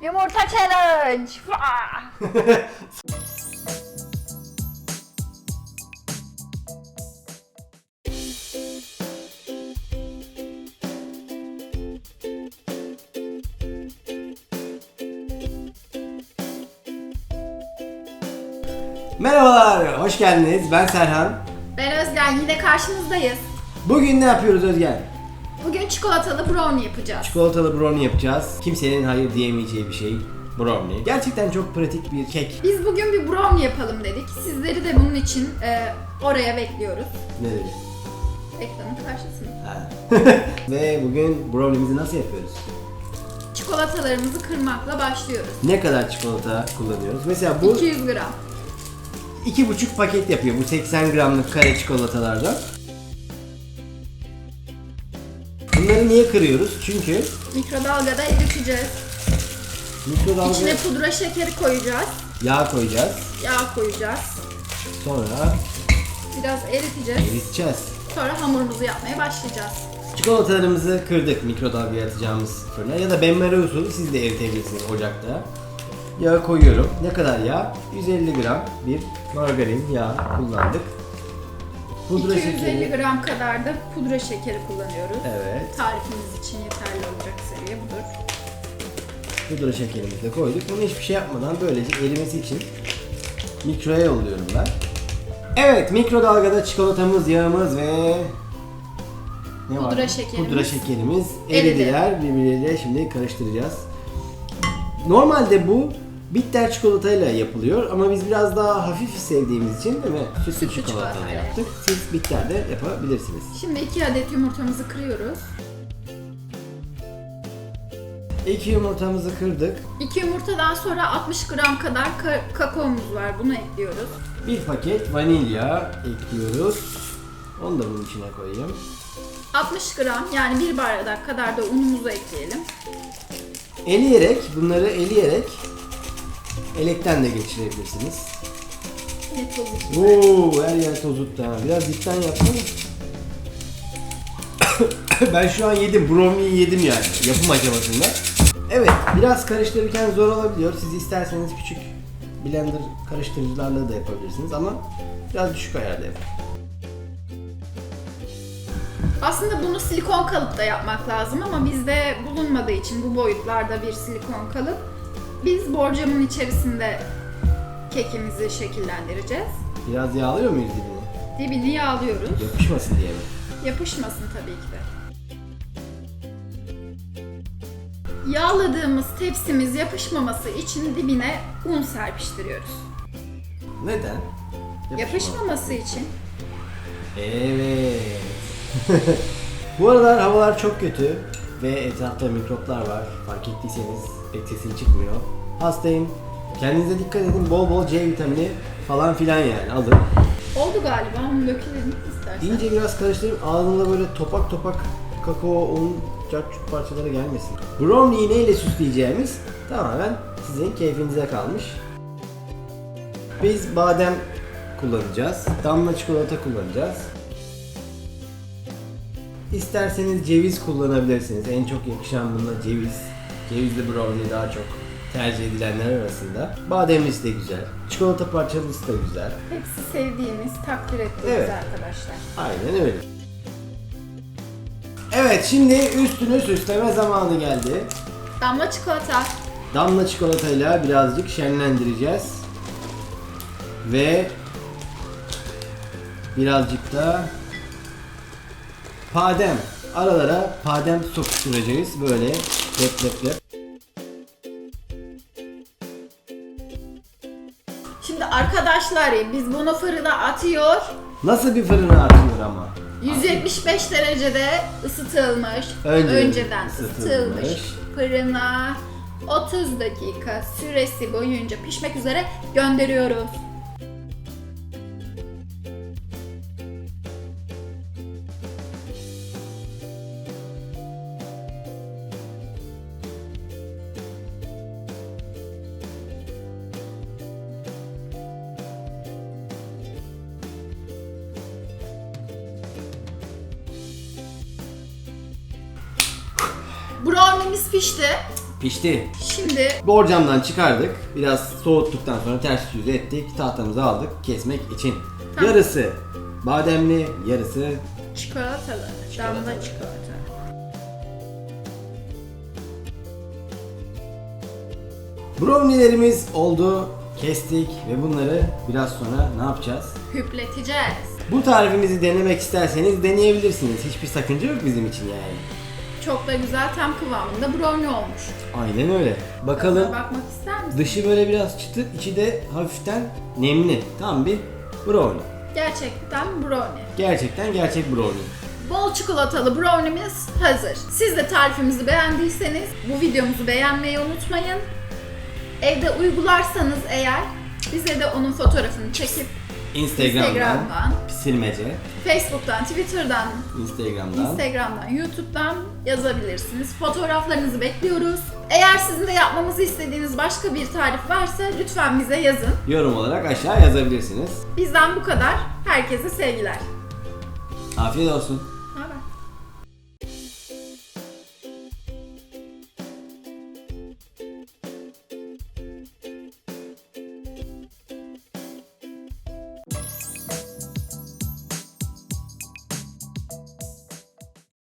Yumurta challenge. Merhabalar, hoş geldiniz. Ben Serhan. Ben Özgen yine karşınızdayız. Bugün ne yapıyoruz Özgen? Bugün çikolatalı brownie yapacağız. Çikolatalı brownie yapacağız. Kimsenin hayır diyemeyeceği bir şey. Brownie. Gerçekten çok pratik bir kek. Biz bugün bir brownie yapalım dedik. Sizleri de bunun için e, oraya bekliyoruz. Ne dedi? Ekranın karşısında. Ha. Ve bugün brownie'mizi nasıl yapıyoruz? Çikolatalarımızı kırmakla başlıyoruz. Ne kadar çikolata kullanıyoruz? Mesela bu 200 gram. iki buçuk paket yapıyor bu 80 gramlık kare çikolatalardan. Bunları niye kırıyoruz? Çünkü Mikrodalgada eriteceğiz. mikrodalga İçine pudra şekeri koyacağız. yağ koyacağız. Yağ koyacağız. Sonra Biraz eriteceğiz. eriteceğiz. Sonra hamurumuzu yapmaya başlayacağız. Çikolatalarımızı kırdık mikrodalgaya atacağımız fırına ya da benmari usulü siz de eritebilirsiniz ocakta. Yağı koyuyorum. Ne kadar yağ? 150 gram bir margarin yağı kullandık. Pudra 250 şekeri. gram kadar da pudra şekeri kullanıyoruz. Evet. Tarifimiz için yeterli olacak seviye budur. Pudra şekerimizi de koyduk. Bunu hiçbir şey yapmadan böylece erimesi için mikroya yolluyorum ben. Evet, mikrodalgada çikolatamız, yağımız ve ne var? Pudra şekerimiz. Pudra şekerimiz Eridi. eridiler. Birbirleriyle şimdi karıştıracağız. Normalde bu bitter çikolatayla yapılıyor ama biz biraz daha hafif sevdiğimiz için değil mi? Sütlü, Sütlü çikolatayla çikolata, yaptık. Siz bitter de yapabilirsiniz. Şimdi 2 adet yumurtamızı kırıyoruz. İki yumurtamızı kırdık. 2 yumurtadan sonra 60 gram kadar ka- kakaomuz var. Bunu ekliyoruz. Bir paket vanilya ekliyoruz. Onu da bunun içine koyayım. 60 gram yani 1 bardak kadar da unumuzu ekleyelim. Eleyerek, bunları eleyerek elekten de geçirebilirsiniz. Oo, her yer tozuttu ha. Biraz dipten yapsana. ben şu an yedim, brownie'yi yedim yani yapım aşamasında. Evet, biraz karıştırırken zor olabiliyor. Siz isterseniz küçük blender karıştırıcılarla da yapabilirsiniz ama biraz düşük ayarda yapın. Aslında bunu silikon kalıpta yapmak lazım ama bizde bulunmadığı için bu boyutlarda bir silikon kalıp biz borcamın içerisinde kekimizi şekillendireceğiz. Biraz yağlıyor muyuz dibini? Dibini yağlıyoruz. Yapışmasın diye mi? Yapışmasın tabii ki de. Yağladığımız tepsimiz yapışmaması için dibine un serpiştiriyoruz. Neden? Yapışmaması için. Evet. Bu aralar havalar çok kötü ve etrafta mikroplar var. Fark ettiyseniz pek sesim çıkmıyor. Hastayım. Kendinize dikkat edin. Bol bol C vitamini falan filan yani alın. Oldu galiba. Onu dökelim istersen. İyice biraz karıştırıp ağzınıza böyle topak topak kakao, un, carçut parçaları gelmesin. Brownie'yi neyle süsleyeceğimiz tamamen sizin keyfinize kalmış. Biz badem kullanacağız. Damla çikolata kullanacağız. İsterseniz ceviz kullanabilirsiniz. En çok yakışan buna ceviz. Cevizli brownie daha çok tercih edilenler arasında. Bademlisi de güzel. Çikolata parçalısı da güzel. Hepsi sevdiğimiz, takdir ettiğimiz Evet. arkadaşlar. Aynen öyle. Evet şimdi üstünü süsleme zamanı geldi. Damla çikolata. Damla çikolatayla birazcık şenlendireceğiz. Ve birazcık da badem. Aralara badem sokuşturacağız. Böyle lep lep lep. Şimdi arkadaşlar biz bunu fırına atıyor. Nasıl bir fırına atılır ama? 175 derecede ısıtılmış, Önce önceden ısıtılmış. ısıtılmış fırına 30 dakika süresi boyunca pişmek üzere gönderiyoruz. Brownie'miz pişti. Pişti. Şimdi Borcamdan çıkardık. Biraz soğuttuktan sonra ters yüz ettik. Tahtamızı aldık kesmek için. Tamam. Yarısı bademli, yarısı çikolatalı. Çikolatalı. Damla çikolata. brownie'lerimiz oldu. Kestik ve bunları biraz sonra ne yapacağız? Hüpleteceğiz. Bu tarifimizi denemek isterseniz deneyebilirsiniz. Hiçbir sakınca yok bizim için yani. Çok da güzel tam kıvamında brownie olmuş. Aynen öyle. Bakalım. Tadına bakmak ister misin? Dışı böyle biraz çıtır, içi de hafiften nemli. Tam bir brownie. Gerçekten brownie. Gerçekten gerçek brownie. Bol çikolatalı brownie'miz hazır. Siz de tarifimizi beğendiyseniz bu videomuzu beğenmeyi unutmayın. Evde uygularsanız eğer bize de onun fotoğrafını çekip Instagram'dan, Instagram'dan, silmece, Facebook'tan, Twitter'dan, Instagram'dan. Instagram'dan, YouTube'dan yazabilirsiniz. Fotoğraflarınızı bekliyoruz. Eğer sizin de yapmamızı istediğiniz başka bir tarif varsa lütfen bize yazın. yorum olarak aşağı yazabilirsiniz. Bizden bu kadar. Herkese sevgiler. Afiyet olsun.